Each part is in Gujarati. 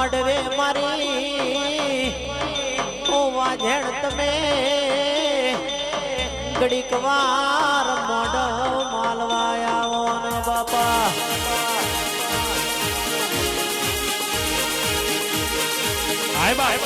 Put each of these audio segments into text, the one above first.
મોડવે મારી. ઓ વાજણ તમે ઘડીક વાર મોડ માલવા આવો ને બાપા. હાય બાય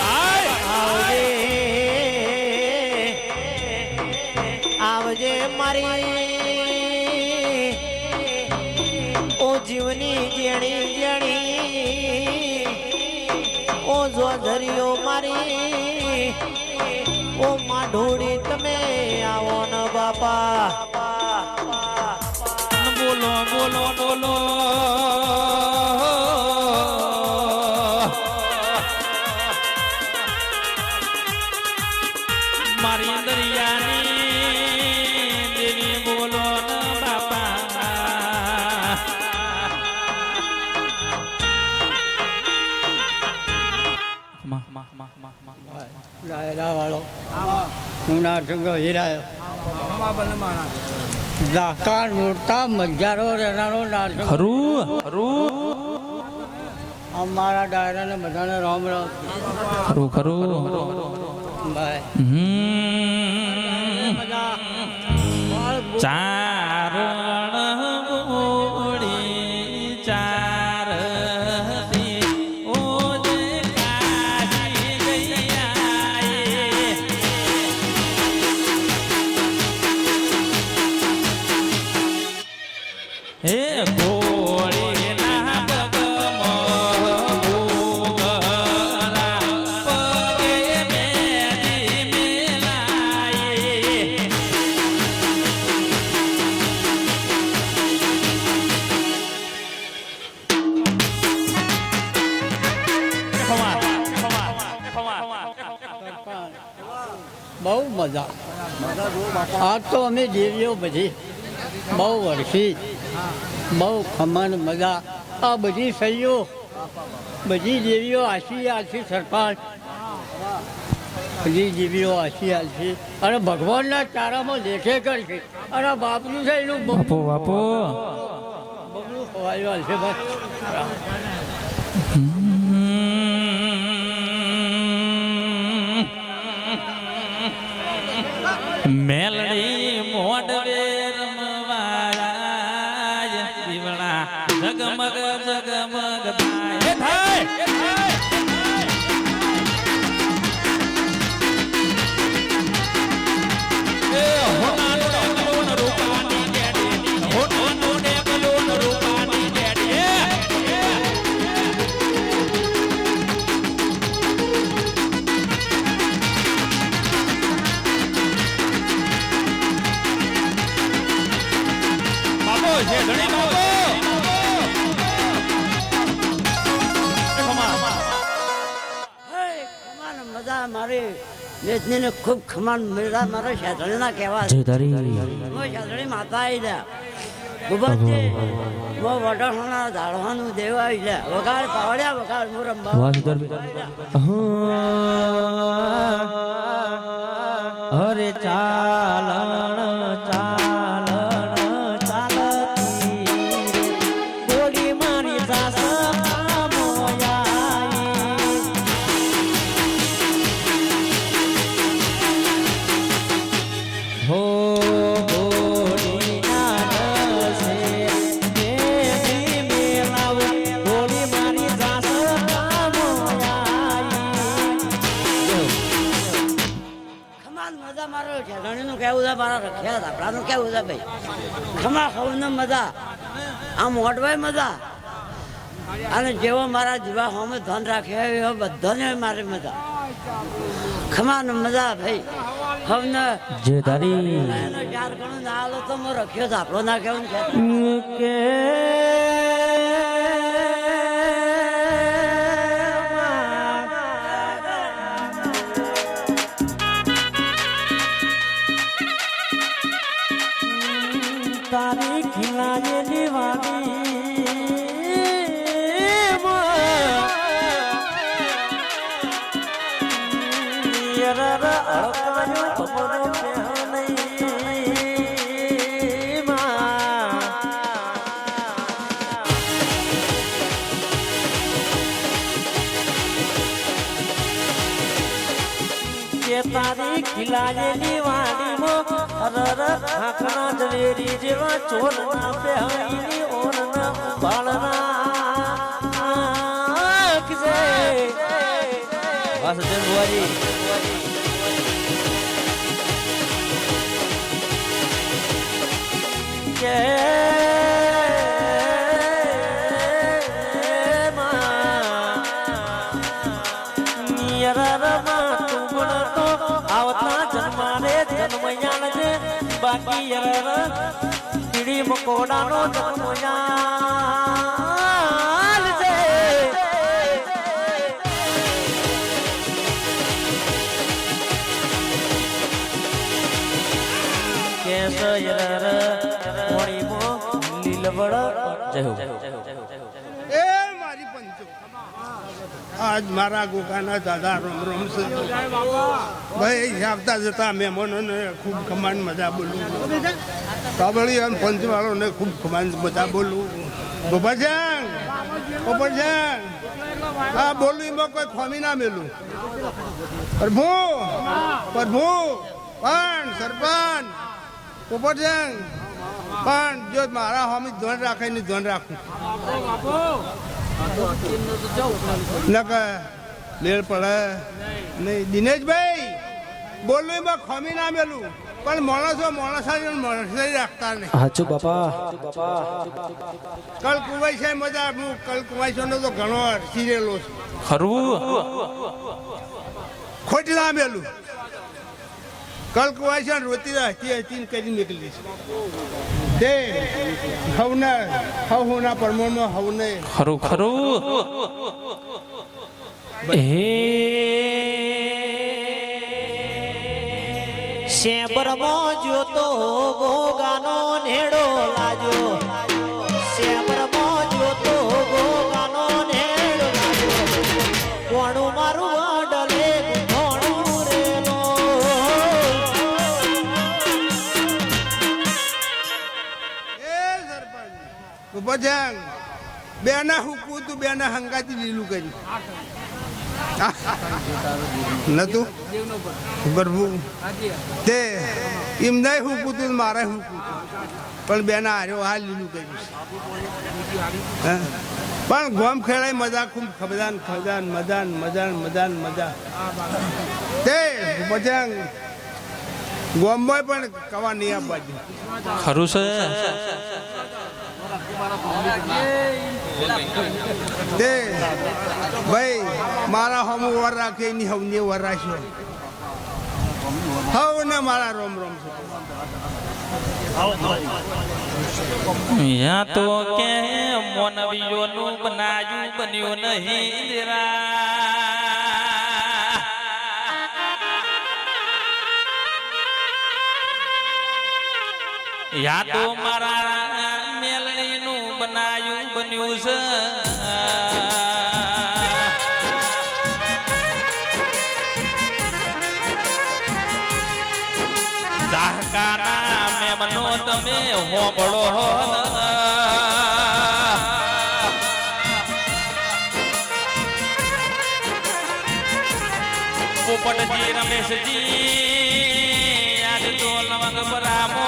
બાપા. બોલો બોલો બોલો. મારી દરિયાની દેવી બોલો ને બાપા. વાળો હું નાટકો હીરાયો. દાકાર મોટા મજારો રહેનારો ખરું ખરું. અમારા ડાયરાને બધાને રામ રામ. ખરું ખરું. હમ. ચારણ આજ તો અમે દેવીઓ બધી. બહુ વરસી બહુ ખમણ મજા આ બધી સહીઓ બધી દેવીઓ આશી આશી સરપાળ. બધી દેવીઓ આશી આશી અને ભગવાનના ચારામાં દેખે કરશે. અને બાપનું છે એનું બાપુ બાપુ. બબલું ખવાયું હશે બસ. મેલડી મોડવે રમવાળા દીવડા જગમગ જગમગ ખૂબ ખમાન મેળા મારા શેતળીના કહેવા હું શેતળી માતા આવી લે ભૂપતજી મો વડાણા ધાડવાનું દેવ આવી લે વગાડ પાવડ્યા વગાડ હું રંબા અરે ચાલણ ચાલણ. છે ભાઈ ખમા ખવને મજા. આમ મોટવાય મજા. અને જેવો મારા જીવા હોમે ધન રાખ્યા એવો બધાને મારી મજા. ખમાન મજા ભાઈ. જે તારી ચાર ગણું ના આલો તો મો રખ્યો ધાપડો ના કેવું કે તારી ખીલાયેલી વાડીમાં અરર આંખના ઝવેરી જેવા ચોર ના પહેરીની ઓરના બાળના. આંખ છે વાહ સજ્જન બાકી યર કીડી મકોડાનો જન્મયાન છે. કેસ યર મોણીમાં લીલવડ જય હો એ મારી પંચો આજ મારા ગોકાના દાદા રોમ રોમ છે. ભાઈ આવતા જતા મહેમાનોને ખૂબ ખમાન મજા બોલું. કાબળી અને પંચવાળોને ખૂબ ખમાન મજા બોલું. ગોપાલજાન ગોપાલજાન. હા, બોલું, એમાં કોઈ ખોમી ના મેલું. પ્રભુ પ્રભુ પણ સરપંચ ગોપાલજાન પણ જો મારા હોમી ધન રાખે ને ધ્યાન રાખું. લેર પડે. નહીં દિનેશભાઈ બોલું એમાં ખમી ના મેલું. પણ માણસો માણસ માણસ રાખતા નહીં. હાચું બાપા. કલ કુવાઈ છે મજા હું કલ કુવાઈ નો તો ઘણો સિરેલો છું. ખરું ખોટ ના મેલું. કલ કુવાઈ છે રોતી હતી હતી કરી નીકળી છે તે હવને હવના પ્રમાણમાં હવને ખરું ખરું શેબરમાં જોતો ગોગાનો નેડો લાજો. બજાંગ બેના હુકવું તું બેના હંગાતી લીલું કર્યું. નતું? ગરબું તે, એમ નહીં હુકું તું મારે હુકું પણ બેના હાર્યો હાલ લીલું કર્યું? પણ ગોમ ખેડાય મજા ખૂબ ખબદાન ખબદાન, મજાન મજાન મજાન, મજા. તે બજાંગ ગોમમાં પણ કવા નહીં આપવા ખરું છે. તે ભાઈ, મારા હમ વર રાખે, એની હવને વર રાખ્યો. હવ ને મારા રોમ રોમ યા તો કે મોનવીઓનું બનાયું બન્યું નહીં દેરા યા તો મારા બનાયું છે દાહકાના મેમનો તમે હોંભળો હો. પોપટજી રમેશજી આજ તો લવંગ પરામો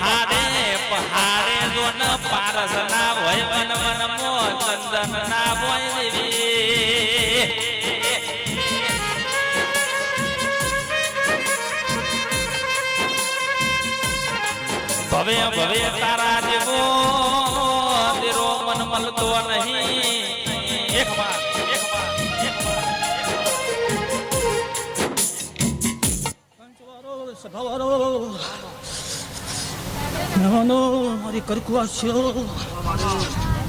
પહાડે પહાડે જો ન પારસ ના હોય વન વન મો ચંદન ના હોય ભવે ભવે તારા જેવો મન મળતો નહીં. એક વાર નાનો મારી કરકુવા છે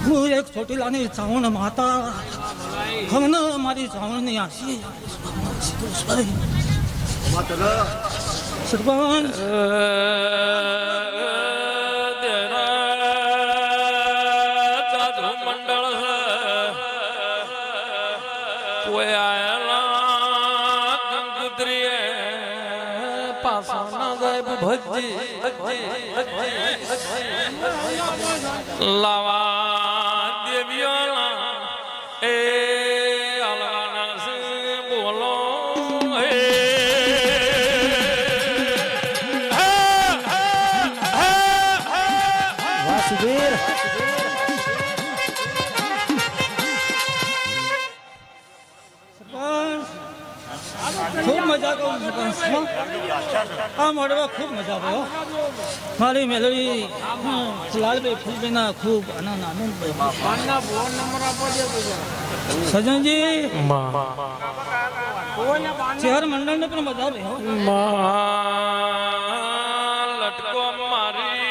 હું એક ચોટીલાની ચાવણ માતા. હમને મારી ચાવણની આશી સરપંચ કોઈ આયેલા ગંગોત્રીએ પાછા ના ભજી લાવા સરપંચ આ મોડવા ખૂબ મજા આવ્યો મારી મેલડી લાલભાઈ ફૂલભાઈના ખૂબ આનંદ સજનજી શહેર મંડળને પણ મજા આવ્યો હો. લટકો મારી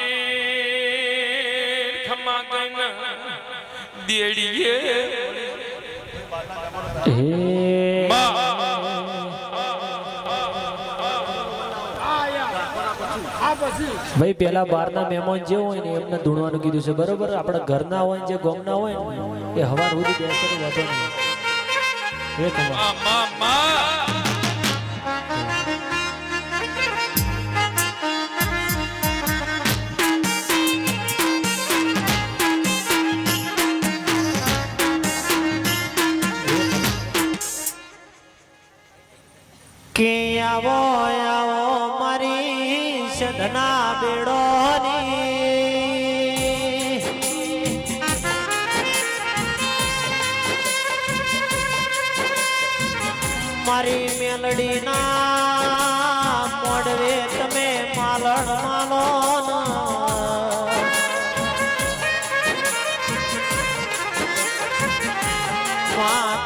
ખમા દેડીએ. માં ભાઈ, પેલા બહારના મહેમાન જે હોય ને એમને ધૂણવાનું કીધું છે, બરોબર આપણા ઘરના હોય જે ગોમના હોય ને, એ હવાર સુધી બેસે વાંધો નહીં એક હવાર. મારી મેલડીના મોડવે તમે માલણ માલો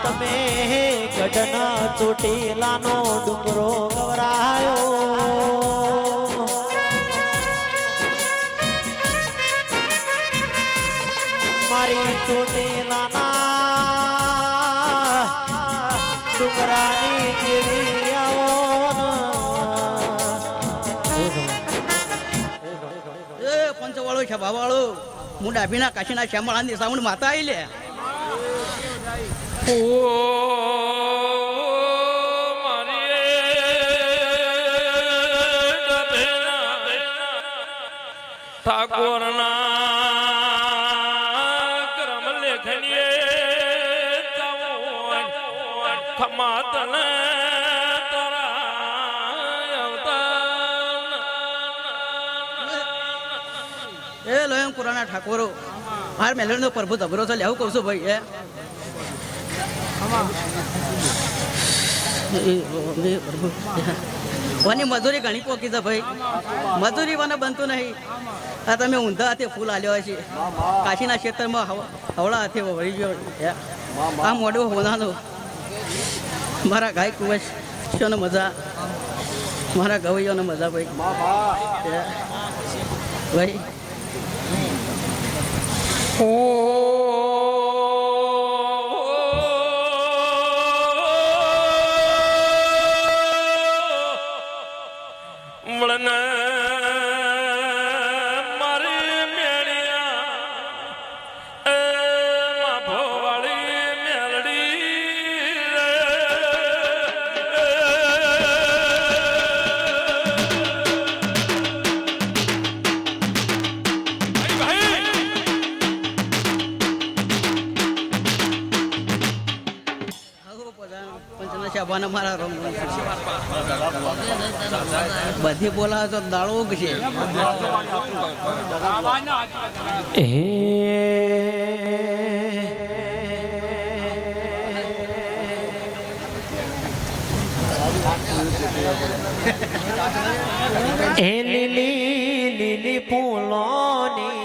તમે ગઢના ચોટીલાનો ડુંગરો ગવરાયો. છબાવાળો હું ડાભીના કાશીના શ્યામળાની સાઉન્ડ માતા આવી લે. ઠાકોરના પુરાણા ઠાકોરો. માર મેલડીનો પ્રભુ ધબરો છે લેવું કહું છું ભાઈ એ વાની મજૂરી ઘણી પોકી છે ભાઈ. મજૂરી મને બનતું નહીં. આ તમે ઊંધા હાથે ફૂલ આલ્યો છે કાશીના ક્ષેત્રમાં હવ- હવળા હાથે વળી ગયો. આ મોડો હોનાનો. મારા ગાય કુવશ મજા. મારા ગવૈયોને મજા ભાઈ. ભાઈ વળન બધી બોલાવે તો દાળો ઉગશે. એ લીલી લીલી ફૂલોની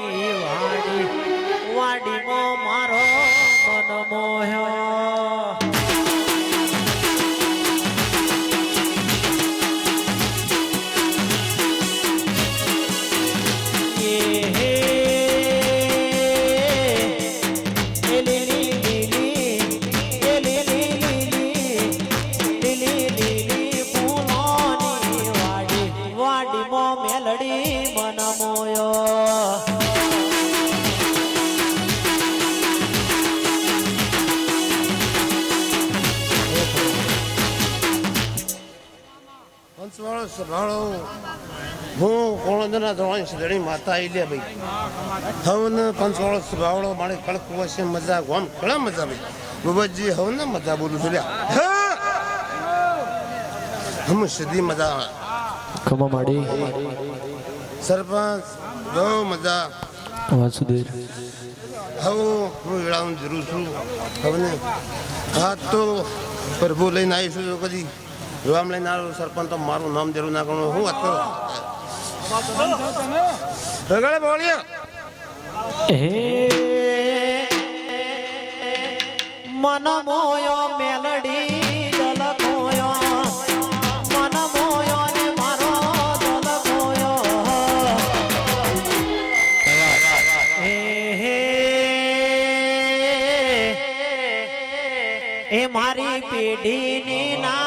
સદણી માતા આવી લે ભાઈ હવન પંચવાળો સભાળો માણે કળક વસે મજા ગોમ ઘણા મજા ભાઈ બુબજી હવન મજા બોલું છું લ્યા! હમ સીધી મજા ખમા માડી. સરપંચ બહુ મજા. વાસુદેવ હવે હું વેળાનું જરૂર છું. હવે હા તો પ્રભુ લઈને આવીશું કદી. જોવામ લઈને આવ્યો સરપંચ તો મારું નામ જરૂર ના કરવું હું વાત કરું? રગડે બોલ્યો હે મન મોયો મેલડી ને એ મારી પેઢીની નાવડી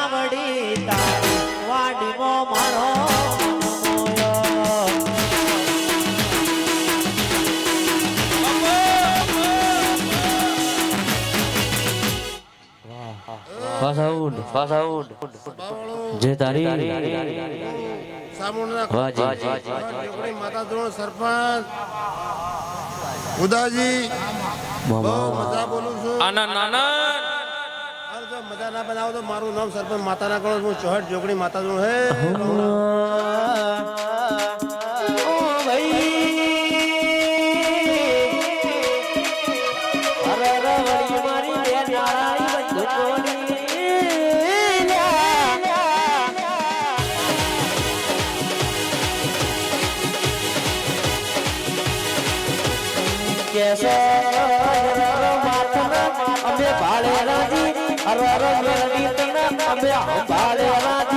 તારી સામુંડના વાહ જી. જોગણી માતા દ્રોણ સરપંચ ઉદાજી બહુ મજા બોલું છું. આના જો મજા ના બનાવો તો મારું નામ સરપંચ માતા ના કરો હું ચોહટ જોગણી માતા દ્રોણ. હે કેસે અમે ભાળે રાજી અરે મેળવી તને અમે ભાળે રાજી.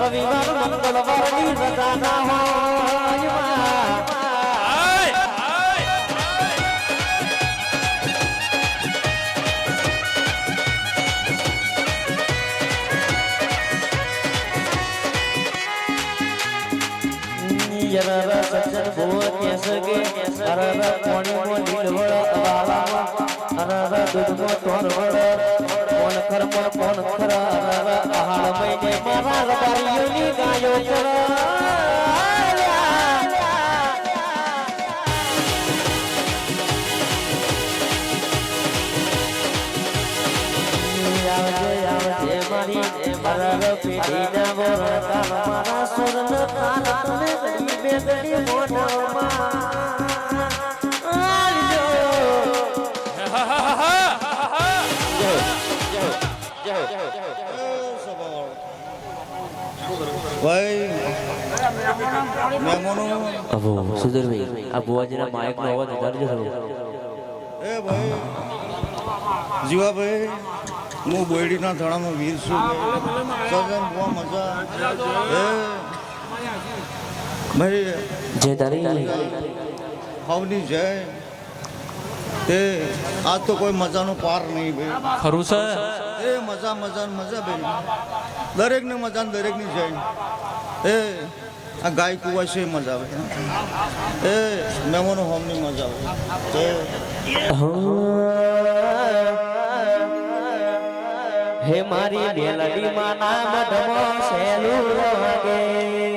રવિવારની રજા ના હોય આય આય યરર રવિવાર ભુવ કેસ કે અરર કોણી મો લીલવળ અવાળા અરર દૂધ મો તોર વળ કોણ ખર પર કોણ ખર અરર મહિને મારા રબારીઓની ગાયો મારી પેઢીના વરણ કાલ તને ગડી બે ગડી મોઢામાં. ભાઈ મહેમાનો અબો સુધીરભાઈ આ બુવાજીના માઇકનો અવાજ વધારજો થોડો. એ ભાઈ જીવાભાઈ હું બોયડીના થાણામાં વીર છું. બહુ મજા. એ ભાઈ જે તારી. ભાવની જય. તે આ તો કોઈ મજાનો પાર નહીં ભાઈ. ખરું છે એ મજા મજા મજા ભાઈ દરેકને મજા ને દરેકની જય. એ, આ ગાય કુવા છે મજા આવે. એ મહેમાનો હોમની મજા આવે. હે મારી મેલડી માં નામ ધમો સેલું વાગે.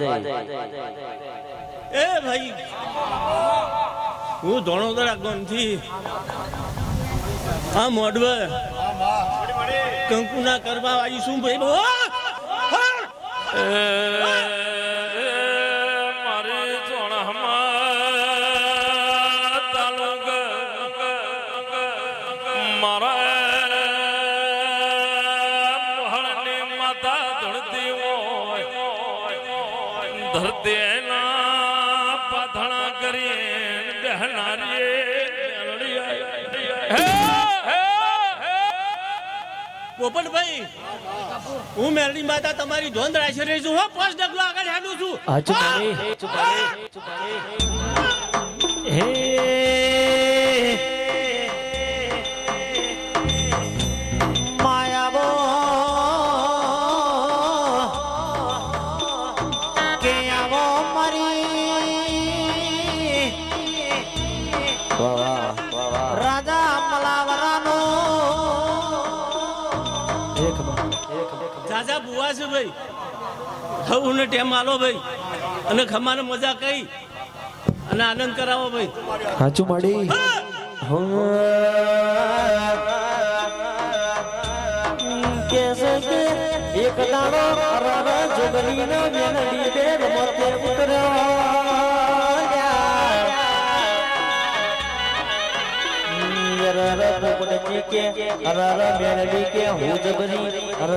વાજે એ ભાઈ હું ધોણોદરા ગોમથી આ મોડવે કંકુના કરવા આવી શું ભાઈ. બહુ ધરતી એના પાથણા હે હે હે. પોપટભાઈ હું મેરડી માતા તમારી ધોંધ રાખી રહી છું. હો પાંચ ડગલો આગળ હેડું છું. હે બુવા છે ભાઈ. હું ને ટેમ આલો ભાઈ. અને ખમાને મજા કઈ. અને આનંદ કરાવો ભાઈ. સાચું માડી. એક દાડો જોગની ના મેલડી બે રમતે ઉતર્યા અરર પોપટજી કે અરર મેલડી કે હું જબરી.